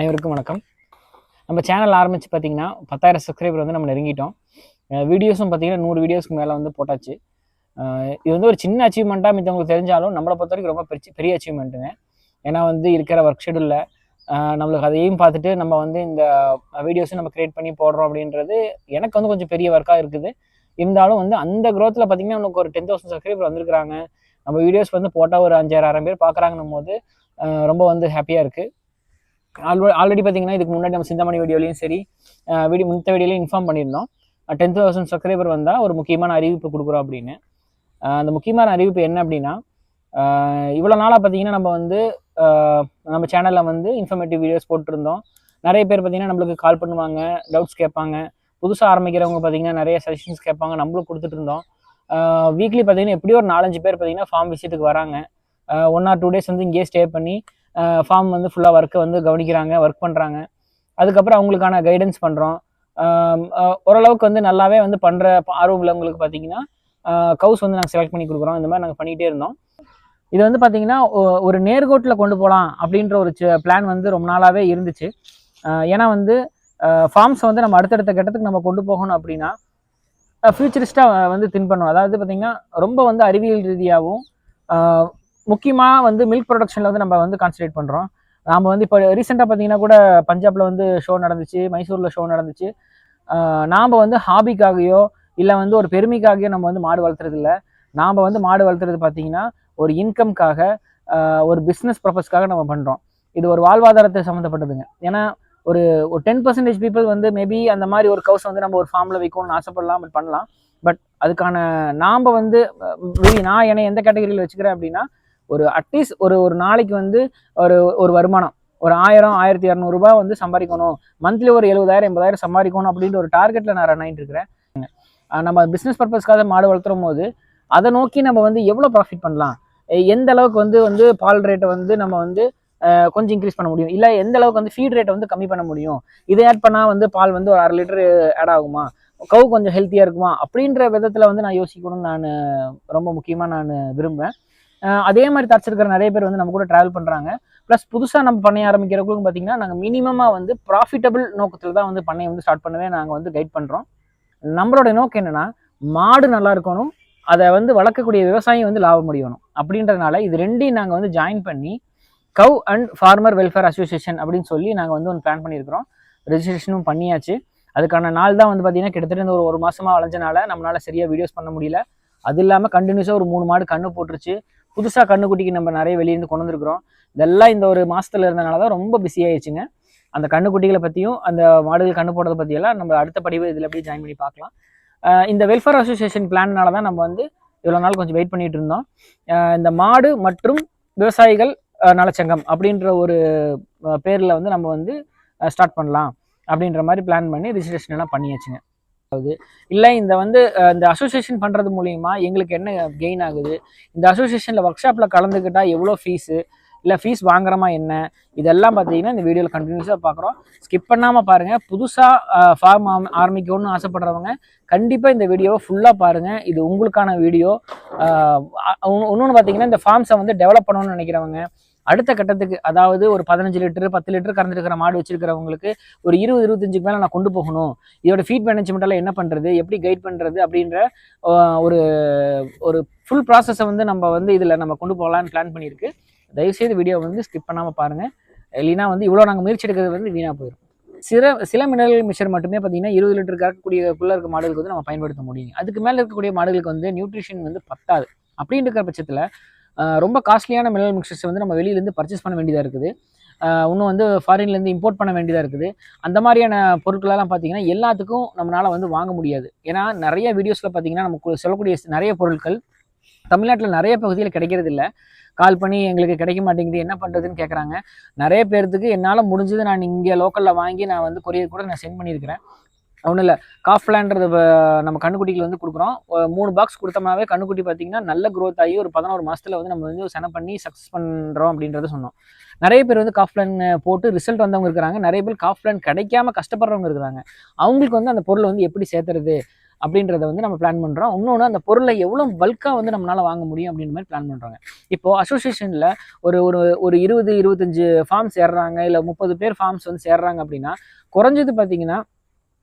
அனைவருக்கும் வணக்கம். நம்ம சேனல் ஆரம்பித்து பார்த்தீங்கன்னா பத்தாயிரம் சப்ஸ்கிரைபர் வந்து நம்ம நெருங்கிட்டோம். வீடியோஸும் பார்த்தீங்கன்னா நூறு வீடியோஸ்க்கு மேலே வந்து போட்டாச்சு. இது வந்து ஒரு சின்ன அச்சீவ்மெண்ட்டாக மித்தவங்களுக்கு தெரிஞ்சாலும் நம்மளை பொறுத்த வரைக்கும் ரொம்ப பெரிய பெரிய அச்சீவ்மெண்ட்டுங்க ஏன்னா வந்து இருக்கிற ஒர்க் ஷெடியூலில் நம்மளுக்கு அதையும் பார்த்துட்டு நம்ம வந்து இந்த வீடியோஸும் நம்ம கிரியேட் பண்ணி போடுறோம் அப்படின்றது எனக்கு வந்து கொஞ்சம் பெரிய ஒர்க்காக இருக்குது. இருந்தாலும் வந்து அந்த க்ரோத்தில் பார்த்தீங்கன்னா நமக்கு ஒரு டென் தௌசண்ட் சப்ஸ்கிரைபர் வந்திருக்கிறாங்க. நம்ம வீடியோஸ் வந்து போட்டால் ஒரு அஞ்சாயிரம் ஆயிரம் பேர் பார்க்குறாங்கன்னும் போது ரொம்ப வந்து ஹாப்பியாக இருக்குது ஆல்ரெடி ஆல்ரெடி பார்த்தீங்கன்னா இதுக்கு முன்னாடி நம்ம சிந்தாமணி வீடியோலையும் சரி வீடியோ முத்த வீடியோலையும் இன்ஃபார்ம் பண்ணியிருந்தோம். டென் தௌசண்ட் சப்ஸ்கிரைபர் வந்தால் ஒரு முக்கியமான அறிவிப்பு கொடுக்குறோம் அப்படின்னு. அந்த முக்கியமான அறிவிப்பு என்ன அப்படின்னா இவ்வளோ நாளாக பார்த்தீங்கன்னா நம்ம வந்து நம்ம சேனலில் வந்து இன்ஃபர்மேட்டிவ் வீடியோஸ் போட்டிருந்தோம். நிறைய பேர் பார்த்தீங்கன்னா நம்மளுக்கு கால் பண்ணுவாங்க டவுட்ஸ் கேட்பாங்க. புதுசாக ஆரம்பிக்கிறவங்க பார்த்தீங்கன்னா நிறைய சஜஷன்ஸ் கேட்பாங்க நம்மளும் கொடுத்துட்டு இருந்தோம் வீக்லி பார்த்தீங்கன்னா எப்படியும் ஒரு நாலஞ்சு பேர் பார்த்தீங்கன்னா ஃபார்ம் விசிட்டுக்கு வராங்க. ஒன் ஆர் டூ டேஸ் வந்து இங்கேயே ஸ்டே பண்ணி ஃபார்ம் வந்து ஃபுல்லாக ஒர்க்கை வந்து கவனிக்கிறாங்க ஒர்க் பண்ணுறாங்க அதுக்கப்புறம் அவங்களுக்கான கைடன்ஸ் பண்ணுறோம் ஓரளவுக்கு வந்து நல்லாவே வந்து பண்ணுற ஆர்வம் உள்ளவங்களுக்கு பார்த்தீங்கன்னா கவுஸ் வந்து நாங்கள் செலக்ட் பண்ணி கொடுக்குறோம். இந்த மாதிரி நாங்கள் பண்ணிகிட்டே இருந்தோம். இது வந்து பார்த்தீங்கன்னா ஒரு நேர்கோட்டில் கொண்டு போகலாம் அப்படின்ற ஒரு பிளான் வந்து ரொம்ப நாளாகவே இருந்துச்சு. ஏன்னா வந்து ஃபார்ம்ஸை வந்து நம்ம அடுத்தடுத்த கட்டத்துக்கு நம்ம கொண்டு போகணும் அப்படின்னா ஃபியூச்சரிஸ்ட்டாக வந்து திங்க் பண்ணணும் அதாவது பார்த்தீங்கன்னா ரொம்ப வந்து அறிவியல் ரீதியாகவும் முக்கியமாக வந்து மில்க் ப்ரொடக்ஷனில் வந்து நம்ம வந்து கான்சன்ட்ரேட் பண்ணுறோம் நாம் வந்து இப்போ ரீசெண்டாக பார்த்தீங்கன்னா கூட பஞ்சாபில் வந்து ஷோ நடந்துச்சு மைசூரில் ஷோ நடந்துச்சு. நாம் வந்து ஹாபிக்காகையோ இல்லை வந்து ஒரு பெருமைக்காகவே நம்ம வந்து மாடு வளர்த்துறது இல்லை. நாம் வந்து மாடு வளர்த்துறது பார்த்திங்கன்னா ஒரு இன்கம்காக ஒரு பிஸ்னஸ் பர்பஸ்க்காக நம்ம பண்ணுறோம் இது ஒரு வாழ்வாதாரத்தை சம்மந்தப்பட்டதுங்க. ஏன்னா ஒரு ஒரு டென் பர்சன்டேஜ் பீப்புள் வந்து மேபி அந்த மாதிரி ஒரு கவுஸ் வந்து நம்ம ஒரு ஃபார்மில் வைக்கணும்னு ஆசைப்படலாம் பட் பண்ணலாம். பட் அதுக்கான நாம் வந்து நான் என்னை எந்த கேட்டகரியில் வச்சுக்கிறேன் அப்படின்னா ஒரு அட்லீஸ்ட் ஒரு ஒரு நாளைக்கு வந்து ஒரு ஒரு வருமானம். ஒரு ஆயிரம் ஆயிரத்தி இரநூறுபா வந்து சம்பாதிக்கணும். மந்த்லி ஒரு எழுபதாயிரம் எண்பதாயிரம் சம்பாதிக்கணும் அப்படின்ற ஒரு டார்கெட்டில் நான் ரன் ஆகிட்டு இருக்கிறேன். நம்ம பிஸ்னஸ் பர்பஸ்க்காக மாடு வளர்த்துறும் போது அதை நோக்கி நம்ம வந்து எவ்வளோ ப்ராஃபிட் பண்ணலாம்? எந்த அளவுக்கு வந்து வந்து பால் ரேட்டை வந்து நம்ம வந்து கொஞ்சம் இன்க்ரீஸ் பண்ண முடியும்? இல்லை எந்த அளவுக்கு வந்து ஃபீட் ரேட்டை வந்து கம்மி பண்ண முடியும்? இதை ஆட் பண்ணால் வந்து பால் வந்து ஒரு அரை லிட்டர் ஆட் ஆகுமா? கவு கொஞ்சம் ஹெல்த்தியாக இருக்குமா? அப்படின்ற விதத்தில் வந்து நான் யோசிக்கணும்னு நான் ரொம்ப முக்கியமாக நான் விரும்புவேன். அதே மாதிரி தச்சிருக்கிற நிறைய பேர் வந்து நம்ம கூட ட்ராவல் பண்ணுறாங்க ப்ளஸ் புதுசாக நம்ம பண்ணைய ஆரம்பிக்கிறவங்களுக்கும் பார்த்தீங்கன்னா நாங்கள் மினிமமாக வந்து ப்ராஃபிட்டபிள் நோக்கத்தில் தான் வந்து பண்ணையை வந்து ஸ்டார்ட் பண்ணவே நாங்கள் வந்து கைட் பண்ணுறோம் நம்மளோட நோக்கம் என்னென்னா மாடு நல்லா இருக்கணும் அதை வந்து வளர்க்கக்கூடிய விவசாயம் வந்து லாபம் முடியணும் அப்படின்றதுனால இது ரெண்டையும் நாங்கள் வந்து ஜாயின் பண்ணி cow and farmer welfare association அப்படின்னு சொல்லி நாங்கள் வந்து ஒன்று பிளான் பண்ணியிருக்கிறோம். ரெஜிஸ்ட்ரேஷனும் பண்ணியாச்சு. அதுக்கான நாள் தான் வந்து பார்த்தீங்கன்னா கிட்டத்தட்ட இந்த ஒரு ஒரு மாதமாக வளைஞ்சனால நம்மளால் சரியாக வீடியோஸ் பண்ண முடியல. அது இல்லாமல் கண்டினியூஸாக ஒரு மூணு மாடு கண்ணு போட்டுருச்சு. புதுசாக கண்ணுக்குட்டிக்கு நம்ம நிறைய வெளியிருந்து கொண்டு வந்திருக்கிறோம். இதெல்லாம் இந்த ஒரு மாதத்தில் இருந்தனால தான் ரொம்ப பிஸி ஆயிடுச்சுங்க. அந்த கண்ணுக்குட்டிகளை பற்றியும் அந்த மாடுகள் கண்ணு போடுறத பற்றியெல்லாம் நம்ம அடுத்த படிவு இதில் அப்படியே ஜாயின் பண்ணி பார்க்கலாம். இந்த வெல்ஃபேர் அசோசியேஷன் பிளான்னால தான் நம்ம வந்து இவ்வளோ நாள் கொஞ்சம் வெயிட் பண்ணிட்டு இருந்தோம். இந்த மாடு மற்றும் விவசாயிகள் நலச்சங்கம் அப்படின்ற ஒரு பேரில் வந்து நம்ம வந்து ஸ்டார்ட் பண்ணலாம் அப்படின்ற மாதிரி பிளான் பண்ணி ரிஜிஸ்ட்ரேஷன் எல்லாம் பண்ணியாச்சுங்க. ஆகுது இல்லை இந்த வந்து இந்த அசோசியேஷன் பண்ணுறது மூலியமா எங்களுக்கு என்ன கெயின் ஆகுது? இந்த அசோசியேஷனில் ஒர்க் ஷாப்பில் கலந்துக்கிட்டால் எவ்வளோ ஃபீஸு இல்லை ஃபீஸ் வாங்குறோமா என்ன? இதெல்லாம் பார்த்தீங்கன்னா இந்த வீடியோவில் கண்டினியூஸாக பார்க்குறோம் ஸ்கிப் பண்ணாமல் பாருங்கள் புதுசாக ஃபார்ம் ஆரம்பிக்கணும்னு ஆசைப்படுறவங்க கண்டிப்பாக இந்த வீடியோவை ஃபுல்லாக பாருங்கள் இது உங்களுக்கான வீடியோ இன்னொன்று பார்த்தீங்கன்னா இந்த ஃபார்ம்ஸை வந்து டெவலப் பண்ணணும்னு நினைக்கிறவங்க அடுத்த கட்டத்துக்கு அதாவது ஒரு பதினஞ்சு லிட்டர் பத்து லிட்டர் கறந்துருக்கிற மாடு வச்சிருக்கிறவங்களுக்கு ஒரு இருபது இருபத்தஞ்சுக்கு மேலே நான் கொண்டு போகணும். இதோட ஃபீட் மேனேஜ்மெண்ட்டால் என்ன பண்ணுறது எப்படி கைட் பண்ணுறது அப்படின்ற ஒரு ஒரு ஃபுல் ப்ராசஸை வந்து நம்ம வந்து இதில் நம்ம கொண்டு போகலான்னு பிளான் பண்ணியிருக்கு. தயவுசெய்து வீடியோ வந்து ஸ்கிப் பண்ணாமல் பாருங்கள் இல்லைன்னா வந்து இவ்வளோ நாங்கள் முயற்சி எடுக்கிறது வந்து வீணாக போயிடும் சில சில மினரல் மிஷர் மட்டுமே பார்த்தீங்கன்னா இருபது லிட்டர் கறக்கக்கூடியக்குள்ளே இருக்க மாடுகளுக்கு வந்து நம்ம பயன்படுத்த முடியும். அதுக்கு மேலே இருக்கக்கூடிய மாடுகளுக்கு வந்து நியூட்ரிஷன் வந்து பத்தாது. அப்படின்னு இருக்கிற பட்சத்தில் ரொம்ப காஸ்ட்லியான மினரல் மிக்சர்ஸை வந்து நம்ம வெளியிலேருந்து பர்ச்சேஸ் பண்ண வேண்டியதாக இருக்குது. இன்னும் வந்து ஃபாரின்லேருந்து இம்போர்ட் பண்ண வேண்டியதாக இருக்குது. அந்த மாதிரியான பொருட்களெல்லாம் பார்த்தீங்கன்னா எல்லாத்துக்கும் நம்மளால் வந்து வாங்க முடியாது. ஏன்னா நிறைய வீடியோஸில் பார்த்தீங்கன்னா நமக்கு சொல்லக்கூடிய நிறைய பொருட்கள் தமிழ்நாட்டில் நிறைய பகுதியில் கிடைக்கிறது இல்லை கால் பண்ணி எங்களுக்கு கிடைக்க மாட்டேங்குது என்ன பண்ணுறதுன்னு கேட்குறாங்க நிறைய பேர்த்துக்கு என்னால் முடிஞ்சது நான் இங்கே லோக்கலில் வாங்கி நான் வந்து கொரியர் கூட நான் சென்ட் பண்ணியிருக்கிறேன். ஒன்றும் இல்லை. காஃப்லான்றது நம்ம கண்ணுக்குட்டிகள் வந்து கொடுக்குறோம். ஒரு மூணு பாக்ஸ் கொடுத்தோம்னாவே கண்ணுக்குட்டி பார்த்தீங்கன்னா நல்ல க்ரோத் ஆகி ஒரு பதினோரு மாதத்தில் வந்து நம்ம வந்து சென பண்ணி சக்ஸஸ் பண்ணுறோம் அப்படின்றத சொன்னோம். நிறைய பேர் வந்து காஃப்லான் போட்டு ரிசல்ட் வந்தவங்க இருக்கிறாங்க. நிறைய பேர் காஃப்லான் கிடைக்காம கஷ்டப்படுறவங்க இருக்கிறாங்க. அவங்களுக்கு வந்து அந்த பொருளை வந்து எப்படி சேர்த்துறது அப்படின்றத வந்து நம்ம பிளான் பண்ணுறோம் இன்னொன்று அந்த பொருளை எவ்வளோ பல்காக வந்து நம்மளால் வாங்க முடியும் அப்படின்ற மாதிரி பிளான் பண்ணுறாங்க இப்போது அசோசியேஷனில் ஒரு ஒரு ஒரு இருபது இருபத்தஞ்சு ஃபார்ம்ஸ் சேர்றாங்க இல்லை முப்பது பேர் ஃபார்ம்ஸ் வந்து சேர்றாங்க அப்படின்னா குறைஞ்சது பார்த்தீங்கன்னா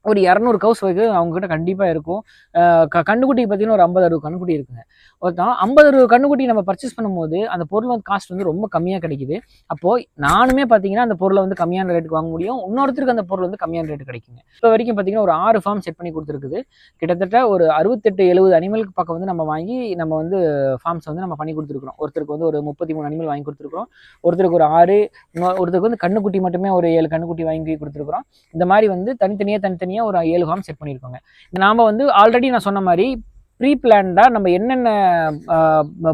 ஒரு இரநூறு கவுஸ் வரைக்கும் அவங்ககிட்ட கண்டிப்பாக இருக்கும். க கண்ணுக்குட்டிக்கு பார்த்தீங்கன்னா ஒரு ஐம்பது அறுபது கண்ணுக்குட்டி இருக்குங்க. ஒருத்தான் ஐம்பது அறுபது கண்ணுக்குட்டி நம்ம பர்ச்சேஸ் பண்ணும்போது அந்த பொருள் வந்து காஸ்ட் வந்து ரொம்ப கம்மியாக கிடைக்குது. அப்போது நானுமே பார்த்தீங்கன்னா அந்த பொருளை வந்து கம்மியான ரேட்டுக்கு வாங்க முடியும். இன்னொருத்தருக்கு அந்த பொருள் வந்து கம்மியான ரேட்டு கிடைக்குங்க. இப்போ வரைக்கும் பார்த்தீங்கன்னா ஒரு ஆறு ஃபார்ம் செட் பண்ணி கொடுத்துருக்குது. கிட்டத்தட்ட ஒரு அறுபத்தெட்டு எழுபது அனிமலுக்கு பக்கம் வந்து நம்ம வாங்கி நம்ம வந்து ஃபார்ம்ஸ் வந்து நம்ம பண்ணி கொடுத்துருக்குறோம். ஒருத்தருக்கு வந்து ஒரு முப்பத்தி மூணு அனிமல் வாங்கி கொடுத்துருக்குறோம். ஒருத்தருக்கு ஒரு ஆறு இன்னொரு- ஒருத்தருக்கு வந்து கண்ணுக்குட்டி மட்டுமே ஒரு ஏழு கண்ணுக்குட்டி வாங்கி கொடுத்துருக்குறோம். இந்த மாதிரி வந்து தனித்தனியாக தனித்தனியாக ஒரு ஏழு ஃபார்ம் செட் பண்ணியிருக்கோங்க. நாம் வந்து ஆல்ரெடி நான் சொன்ன மாதிரி ப்ரீ பிளான்டாக நம்ம என்னென்ன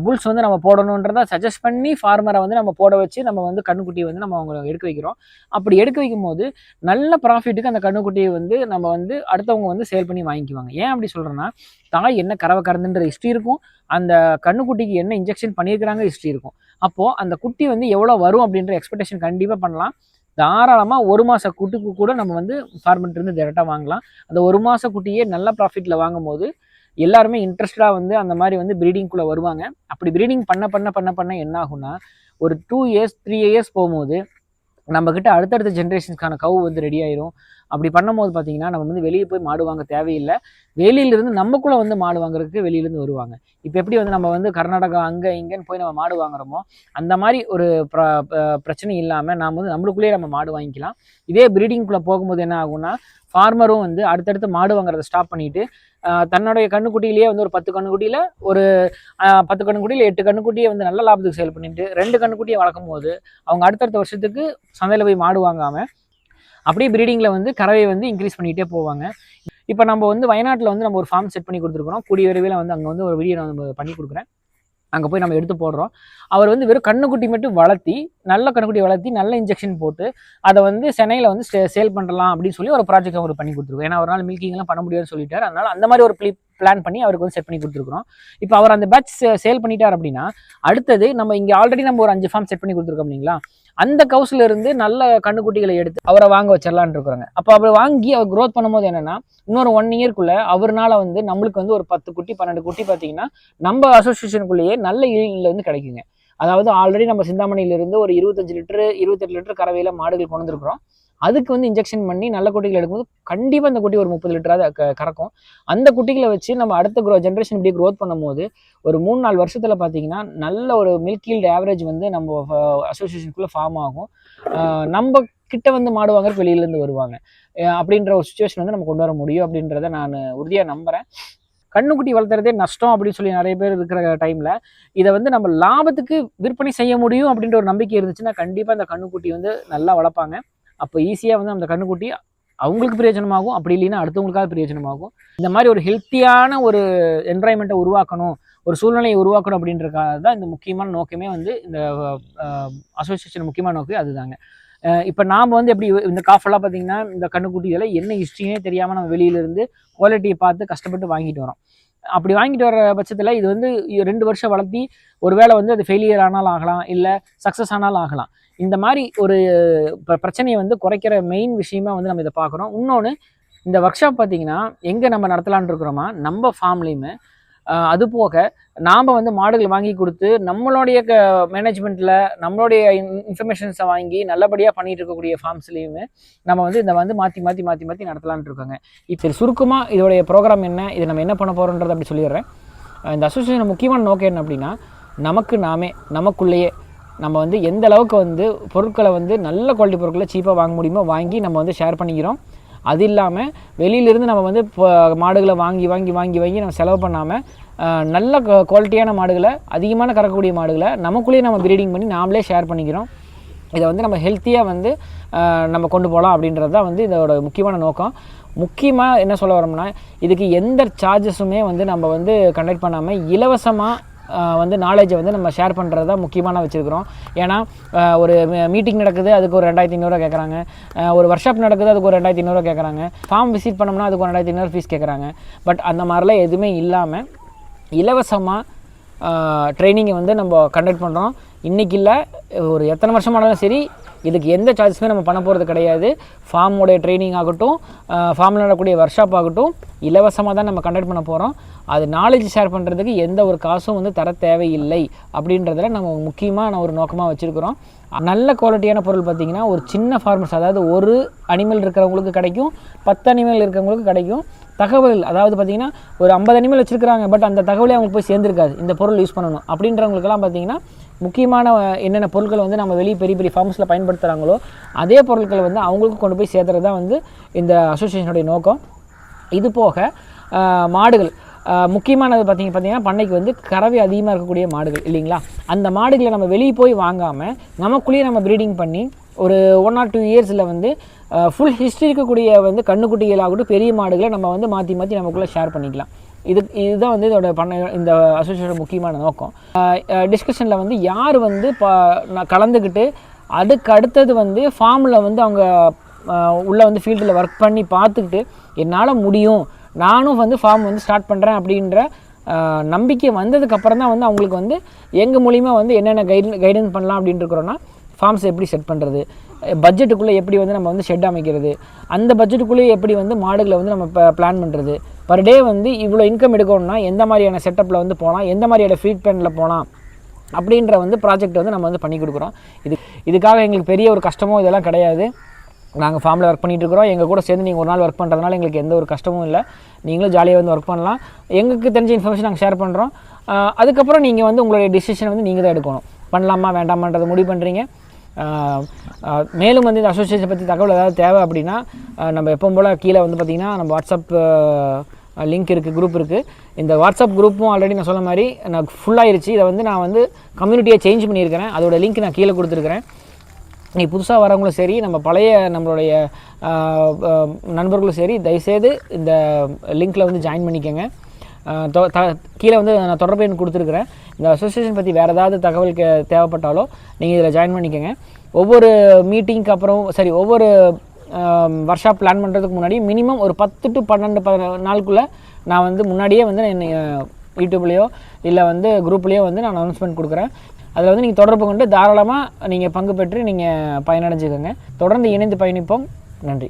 புல்ஸ் வந்து நம்ம போடணுன்றதை சஜஸ்ட் பண்ணி ஃபார்மரை வந்து நம்ம போட வச்சு நம்ம வந்து கண்ணுக்குட்டியை வந்து நம்ம அவங்க எடுக்க வைக்கிறோம். அப்படி எடுக்க வைக்கும் போது நல்ல ப்ராஃபிட்டுக்கு அந்த கண்ணுக்குட்டியை வந்து நம்ம வந்து அடுத்தவங்க வந்து சேல் பண்ணி வாங்கிக்குவாங்க. ஏன் அப்படி சொல்கிறேன்னா தாய் என்ன கறவை கறந்துன்ற ஹிஸ்ட்ரி இருக்கும். அந்த கண்ணுக்குட்டிக்கு என்ன இன்ஜெக்ஷன் பண்ணியிருக்கிறாங்க ஹிஸ்ட்ரி இருக்கும். அப்போது அந்த குட்டி வந்து எவ்வளோ வரும் அப்படின்ற எக்ஸ்பெக்டேஷன் கண்டிப்பாக பண்ணலாம். தாராளமாக ஒரு மாத குட்டிக்கு கூட நம்ம வந்து farmer இருந்து டேரெக்டாக வாங்கலாம். அந்த ஒரு மாத குட்டியே நல்ல ப்ராஃபிட்டில் வாங்கும் போது எல்லாருமே இன்ட்ரெஸ்டடாக வந்து அந்த மாதிரி வந்து ப்ரீடிங்குள்ளே வருவாங்க. அப்படி ப்ரீடிங் பண்ண பண்ண பண்ண பண்ண என்ன ஆகும்னா ஒரு டூ இயர்ஸ் த்ரீ இயர்ஸ் போகும்போது நம்மக்கிட்ட அடுத்தடுத்த ஜென்ரேஷன்ஸ்க்கான கவு வந்து ரெடி ஆயிரும். அப்படி பண்ணும்போது பார்த்தீங்கன்னா நம்ம வந்து வெளியே போய் மாடு வாங்க தேவையில்லை. வெளியிலிருந்து நமக்குள்ளே வந்து மாடு வாங்குறதுக்கு வெளியிலேருந்து வருவாங்க. இப்போ எப்படி வந்து நம்ம வந்து கர்நாடகா அங்கே இங்கேன்னு போய் நம்ம மாடு வாங்குறோமோ அந்த மாதிரி ஒரு ப்ர பிரச்சனை இல்லாமல் நாம் வந்து நம்மளுக்குள்ளேயே நம்ம மாடு வாங்கிக்கலாம். இதே ப்ரீடிங்குள்ளே போகும்போது என்ன ஆகும்னா ஃபார்மரும் வந்து அடுத்தடுத்து மாடு வாங்குறதை ஸ்டாப் பண்ணிவிட்டு தன்னுடைய கண்ணுக்குட்டியிலேயே வந்து ஒரு பத்து கண்ணுக்குட்டியில் ஒரு பத்து கண்ணுக்குட்டியில் எட்டு கண்ணுக்குட்டியை வந்து நல்ல லாபத்துக்கு சேல் பண்ணிட்டு ரெண்டு கண்ணுக்குட்டியை வளர்க்கும் போது அவங்க அடுத்தடுத்த வருஷத்துக்கு சந்தையில் போய் மாடு வாங்காமல் அப்படியே ப்ரீடிங்கில் வந்து கறவை வந்து இன்க்ரீஸ் பண்ணிகிட்டே போவாங்க. இப்போ நம்ம வந்து வயநாட்டில் வந்து நம்ம ஒரு ஃபார்ம் செட் பண்ணி கொடுத்துருக்குறோம். கூடிய விரைவில் வந்து அங்கே வந்து ஒரு வீடியோ நான் வந்து பண்ணி கொடுக்குறேன். அங்கே போய் நம்ம எடுத்து போடுறோம். அவர் வந்து வெறும் கண்ணுக்குட்டி மட்டும் வளர்த்தி நல்ல கண்ணுக்குட்டி வளர்த்தி நல்ல இன்ஜெக்ஷன் போட்டு அதை வந்து சென்னையில் வந்து சேல் பண்ணலாம் அப்படின்னு சொல்லி ஒரு ப்ராஜெக்ட் அவர் பண்ணி கொடுத்துருக்கோம் ஏன்னா ஒரு நாள் மில்கிங்லாம் பண்ண முடியாதுன்னு சொல்லிட்டார். அதனால் அந்த மாதிரி ஒரு பிளான் பண்ணி அவருக்கு வந்து செட் பண்ணி கொடுத்துருக்குறோம். இப்போ அவர் அந்த பேட்ச் சேல் பண்ணிட்டார் அப்படின்னா அடுத்தது நம்ம இங்கே ஆல்ரெடி நம்ம ஒரு அஞ்சு ஃபார்ம் செட் பண்ணி கொடுத்துருக்கோம் இல்லைங்களா? அந்த கவுஸ்ல இருந்து நல்ல கண்ணுக்குட்டிகளை எடுத்து அவரை வாங்க வச்சிடலான் இருக்கிறாங்க. அப்போ அவர் வாங்கி அவர் க்ரோத் பண்ணும்போது என்னன்னா இன்னொரு ஒன் இயர்க்குள்ள அவர்னால வந்து நம்மளுக்கு வந்து ஒரு பத்து குட்டி பன்னெண்டு குட்டி பார்த்தீங்கன்னா நம்ம அசோசியேஷனுக்குள்ளேயே நல்ல ஈல்டில் வந்து கிடைக்குங்க. அதாவது ஆல்ரெடி நம்ம சிந்தாமணியிலிருந்து ஒரு இருபத்தஞ்சு லிட்டரு இருபத்தெட்டு லிட்டர் கறவையில் மாடுகள் கொண்டு வந்திருக்கிறோம். அதுக்கு வந்து இன்ஜெக்ஷன் பண்ணி நல்ல குட்டிகள் எடுக்கும்போது கண்டிப்பாக அந்த குட்டி ஒரு முப்பது லிட்டராக கறக்கும். அந்த குட்டிகளை வச்சு நம்ம அடுத்த க்ரோ ஜென்ரேஷன் இப்படி க்ரோத் பண்ணும்போது ஒரு மூணு நாலு வருஷத்தில் பார்த்தீங்கன்னா நல்ல ஒரு மில்க் ஈல்டு ஆவரேஜ் வந்து நம்ம அசோசியேஷனுக்குள்ளே ஃபார்ம் ஆகும். நம்ம கிட்ட வந்து மாடு வெளியிலேருந்து வருவாங்க. அப்படின்ற ஒரு சுச்சுவேஷன் வந்து நம்ம கொண்டு வர முடியும் அப்படின்றத நான் உறுதியாக நம்புகிறேன் கண்ணுக்குட்டி வளர்த்துறதே நஷ்டம் அப்படின்னு சொல்லி நிறைய பேர் இருக்கிற டைமில் இதை வந்து நம்ம லாபத்துக்கு விற்பனை செய்ய முடியும் அப்படின்ற ஒரு நம்பிக்கை இருந்துச்சுன்னா கண்டிப்பாக அந்த கண்ணுக்குட்டி வந்து நல்லா வளர்ப்பாங்க. அப்போ ஈஸியாக வந்து அந்த கண்ணுக்குட்டி அவங்களுக்கு பிரயோஜனமாகும் அப்படி இல்லைன்னா அடுத்தவங்களுக்காக பிரயோஜனமாகும். இந்த மாதிரி ஒரு ஹெல்த்தியான ஒரு என்வரான்மெண்ட்டை உருவாக்கணும் ஒரு சூழ்நிலையை உருவாக்கணும் அப்படின்றக்காக தான் இந்த முக்கியமான நோக்கமே வந்து இந்த அசோசியேஷன் முக்கியமான நோக்கம் அதுதாங்க. இப்போ நாம் வந்து எப்படி இந்த காஃபெல்லாம் பார்த்தீங்கன்னா இந்த கண்ணுக்குட்டிகளை என்ன ஹிஸ்ட்ரினே தெரியாமல் நம்ம வெளியிலேருந்து குவாலிட்டியை பார்த்து கஷ்டப்பட்டு வாங்கிட்டு வரோம் அப்படி வாங்கிட்டு வர பட்சத்தில் இது வந்து ரெண்டு வருஷம் வளர்த்தி ஒருவேளை வந்து அது ஃபெயிலியர் ஆனாலும் ஆகலாம் இல்லை சக்ஸஸ் ஆனாலும் ஆகலாம். இந்த மாதிரி ஒரு பிரச்சனையை வந்து குறைக்கிற மெயின் விஷயமா வந்து நம்ம இதை பார்க்குறோம். இன்னொன்று இந்த ஒர்க் ஷாப் பார்த்தீங்கன்னா எங்கே நம்ம நடத்தலான்னு இருக்கிறோமா நம்ம ஃபார்ம்லேயுமே அது போக நாம் வந்து மாடுகள் வாங்கி கொடுத்து நம்மளுடைய க மேனேஜ்மெண்ட்டில் நம்மளுடைய இன்ஃபர்மேஷன்ஸை வாங்கி நல்லபடியாக பண்ணிகிட்டு இருக்கக்கூடிய ஃபார்ம்ஸ்லேயுமே நம்ம வந்து இதை வந்து மாற்றி மாற்றி மாற்றி மாற்றி நடத்தலான்ட்டு இருக்காங்க. இப்போ சுருக்கமாக இதோடைய ப்ரோக்ராம் என்ன இதை நம்ம என்ன பண்ண போகிறோன்றது அப்படி சொல்லிடுறேன். இந்த அசோசியேஷன் முக்கியமான நோக்கம் என்ன அப்படின்னா நமக்கு நாமே நமக்குள்ளேயே நம்ம வந்து எந்த அளவுக்கு வந்து பொருட்களை வந்து நல்ல குவாலிட்டி பொருட்களை சீப்பாக வாங்க முடியுமோ வாங்கி நம்ம வந்து ஷேர் பண்ணிக்கிறோம். அது இல்லாமல் வெளியிலேருந்து நம்ம வந்து இப்போ மாடுகளை வாங்கி வாங்கி வாங்கி வாங்கி நம்ம செலவு பண்ணாமல் நல்ல குவாலிட்டியான மாடுகளை அதிகமான கறக்கக்கூடிய மாடுகளை நமக்குள்ளேயே நம்ம ப்ரீடிங் பண்ணி நாமளே ஷேர் பண்ணிக்கிறோம். இதை வந்து நம்ம ஹெல்த்தியாக வந்து நம்ம கொண்டு போகலாம் அப்படின்றது தான் வந்து இதோட முக்கியமான நோக்கம். முக்கியமாக என்ன சொல்ல வரோம்னா இதுக்கு எந்த சார்ஜஸுமே வந்து நம்ம வந்து கண்டக்ட் பண்ணாமல் இலவசமாக வந்து நாலேஜை வந்து நம்ம ஷேர் பண்ணுறது தான் முக்கியமான வச்சுருக்கிறோம். ஏன்னா ஒரு மீட்டிங் நடக்குது அதுக்கு ஒரு ரெண்டாயிரத்தி ஐநூறுரூவா கேட்குறாங்க ஒரு ஒர்க் ஷாப் நடக்குது அதுக்கு ஒரு ரெண்டாயிரத்தி ஐநூறுரூவா கேட்குறாங்க ஃபார்ம் விசிட் பண்ணோம்னா அதுக்கு ஒரு ரெண்டாயிரத்தி ஐநூறு ஃபீஸ் கேட்குறாங்க பட் அந்த மாதிரிலாம் எதுவுமே இல்லாமல் இலவசமாக ட்ரைனிங்கை வந்து நம்ம கண்டக்ட் பண்ணுறோம் இன்றைக்கி இல்லை ஒரு எத்தனை வருஷமானாலும் சரி இதுக்கு எந்த சார்ஜஸுமே நம்ம பண்ண போகிறது கிடையாது. ஃபார்முடைய ட்ரைனிங் ஆகட்டும் ஃபார்மில் நடக்கக்கூடிய ஒர்க் ஷாப் ஆகட்டும் இலவசமாக தான் நம்ம கண்டக்ட் பண்ண போகிறோம் அது நாலேஜ் ஷேர் பண்ணுறதுக்கு எந்த ஒரு காசும் வந்து தர தேவையில்லை அப்படின்றதில் நம்ம முக்கியமான ஒரு நோக்கமாக வச்சுருக்கிறோம். நல்ல குவாலிட்டியான பொருள் பார்த்திங்கன்னா ஒரு சின்ன ஃபார்மர்ஸ் அதாவது ஒரு அனிமல் இருக்கிறவங்களுக்கு கிடைக்கும் பத்து அனிமல் இருக்கிறவங்களுக்கு கிடைக்கும். தகவல் அதாவது பார்த்திங்கன்னா ஒரு ஐம்பது அனிமல் வச்சுருக்காங்க பட் அந்த தகவலே அவங்களுக்கு போய் சேர்ந்துருக்காது. இந்த பொருள் யூஸ் பண்ணணும். அப்படின்றவங்களுக்கெல்லாம் பார்த்திங்கன்னா முக்கியமான என்னென்ன பொருட்கள் வந்து நம்ம வெளியே பெரிய பெரிய ஃபார்ம்ஸில் பயன்படுத்துகிறாங்களோ அதே பொருட்களை வந்து அவங்களுக்கும் கொண்டு போய் சேர்த்துறது தான் வந்து இந்த அசோசியேஷனுடைய நோக்கம். இது போக மாடுகள். முக்கியமானது பார்த்திங்க பார்த்திங்கன்னா பண்ணைக்கு வந்து கறவை அதிகமாக இருக்கக்கூடிய மாடுகள் இல்லைங்களா? அந்த மாடுகளை நம்ம வெளியே போய் வாங்காமல் நமக்குள்ளேயே நம்ம ப்ரீடிங் பண்ணி ஒரு ஒன் ஆர் டூ இயர்ஸில் வந்து ஃபுல் ஹிஸ்ட்ரி இருக்கக்கூடிய வந்து கண்ணுக்குட்டிகளாகட்டும் பெரிய மாடுகளை நம்ம வந்து மாற்றி மாற்றி நமக்குள்ளே ஷேர் பண்ணிக்கலாம். இது இதுதான் வந்து இதோட பண்ண இந்த அசோசியேஷன் முக்கியமான நோக்கம். டிஸ்கஷனில் வந்து யார் வந்து ப நான் கலந்துக்கிட்டு அதுக்கு அடுத்தது வந்து ஃபார்மில் வந்து அவங்க உள்ளே வந்து ஃபீல்டில் ஒர்க் பண்ணி பார்த்துக்கிட்டு என்னால் முடியும் நானும் வந்து ஃபார்ம் வந்து ஸ்டார்ட் பண்ணுறேன் அப்படின்ற நம்பிக்கை வந்ததுக்கப்புறம் தான் வந்து அவங்களுக்கு வந்து எங்கள் மூலிமா வந்து என்னென்ன கைட் கைடன்ஸ் பண்ணலாம் அப்படின்னு இருக்கிறோன்னா ஃபார்ம்ஸ் எப்படி செட் பண்ணுறது பட்ஜெட்டுக்குள்ளே எப்படி வந்து நம்ம வந்து ஷெட் அமைக்கிறது அந்த பட்ஜெட்டுக்குள்ளேயே எப்படி வந்து மாடுகளை வந்து நம்ம இப்போ பிளான் பண்ணுறது பர் டே வந்து இவ்வளோ இன்கம் எடுக்கணும்னா எந்த மாதிரியான செட்டப்பில் வந்து போகலாம் எந்த மாதிரியான ஃபீட் பேனில் போகலாம் அப்படின்ற வந்து ப்ராஜெக்ட் வந்து நம்ம வந்து பண்ணி கொடுக்குறோம். இது இதுக்காக எங்களுக்கு பெரிய ஒரு கஷ்டமோ இதெல்லாம் கிடையாது. நாங்கள் ஃபார்மில் ஒர்க் பண்ணிகிட்டு இருக்கிறோம். எங்கள் கூட சேர்ந்து நீங்கள் ஒரு நாள் ஒர்க் பண்ணுறதுனால எங்களுக்கு எந்த ஒரு கஷ்டமும் இல்லை. நீங்களும் ஜாலியாக வந்து ஒர்க் பண்ணலாம். எங்களுக்கு தெரிஞ்ச இன்ஃபர்மேஷன் நாங்கள் ஷேர் பண்ணுறோம் அதுக்கப்புறம் நீங்கள் வந்து உங்களுடைய டிசிஷன் வந்து நீங்கள் தான் எடுக்கணும். பண்ணலாமா வேண்டாமான்றதை முடிவு பண்ணுறீங்க மேலும் வந்து இந்த அசோசியேஷன் பற்றி தகவல் ஏதாவது தேவை அப்படின்னா நம்ம எப்பவும் போல் கீழே வந்து பார்த்திங்கன்னா நம்ம வாட்ஸ்அப் லிங்க் இருக்குது குரூப் இருக்குது இந்த வாட்ஸ்அப் குரூப்பும் ஆல்ரெடி நான் சொன்ன மாதிரி நான் ஃபுல்லாகிருச்சு இதை வந்து நான் வந்து கம்யூனிட்டியை சேஞ்ச் பண்ணியிருக்கிறேன். அதோட லிங்க் நான் கீழே கொடுத்துருக்கிறேன். நீ புதுசாக வரவங்களும் சரி நம்ம பழைய நம்மளுடைய நண்பர்களும் சரி தயவுசெய்து இந்த லிங்க்கில் வந்து ஜாயின் பண்ணிக்கோங்க. கீழே வந்து நான் தொடர்பு எண் கொடுத்துருக்குறேன். இந்த அசோசியேஷன் பற்றி வேறு ஏதாவது தகவல் தேவைப்பட்டாலோ நீங்கள் இதில் ஜாயின் பண்ணிக்கோங்க. ஒவ்வொரு மீட்டிங்க்கு அப்புறம் சரி ஒவ்வொரு ஒர்க் ஷாப் பிளான் பண்ணுறதுக்கு முன்னாடி மினிமம் ஒரு பத்து டு பன்னெண்டு ப நாளுக்குள்ளே நான் வந்து முன்னாடியே வந்து நான் யூடியூப்லேயோ இல்லை வந்து குரூப்லேயோ வந்து நான் அனௌன்ஸ்மெண்ட் கொடுக்குறேன். அதில் வந்து நீங்கள் தொடர்பு கொண்டு தாராளமாக நீங்கள் பங்கு பெற்று நீங்கள் பயனடைஞ்சுக்கோங்க. தொடர்ந்து இணைந்து பயணிப்போம். நன்றி.